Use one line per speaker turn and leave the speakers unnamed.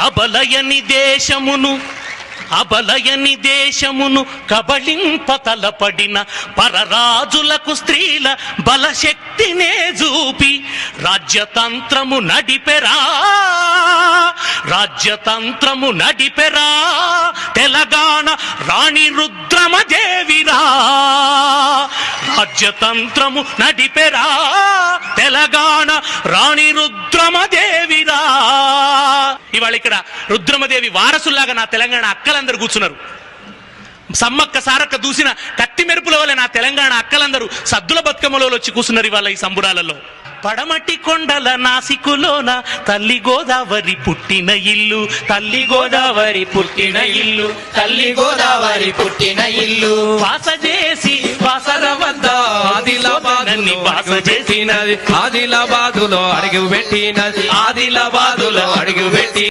అబలయని దేశమును అబలయని దేశమును కబళింపతలపడిన పరరాజులకు స్త్రీల బలశక్తినే చూపి రాజ్యతంత్రము నడిపెరా రాజ్యతంత్రము నడిపెరా తెలంగాణ రాణి రుద్రమదేవిరా రాజ్యతంత్రము నడిపెరా తెలంగాణ రాణి రుద్రమదేవిరా వాళ్ళు ఇక్కడ రుద్రమదేవి వారసుల్లాగా నా తెలంగాణ అక్కలందరూ కూర్చున్నారు. సమ్మక్క సారక్క దూసిన కత్తి మెరుపుల వల్ల నా తెలంగాణ అక్కలందరూ సద్దుల బతుకమ్మలో వచ్చి కూర్చున్నారు ఇవాళ ఈ సంబురాలలో. పడమటి కొండల నాసికులోన తల్లి గోదావరి పుట్టిన ఇల్లు తల్లి
గోదావరి పుట్టిన ఇల్లు తల్లి గోదావరి పుట్టిన ఇల్లు.
వాస చేసి వాసర వద్ద
ఆదిలాబాదులో
వాస
పెట్టినది ఆదిలాబాదులో అడుగు పెట్టినది ఆదిలాబాదులో అడుగు పెట్టి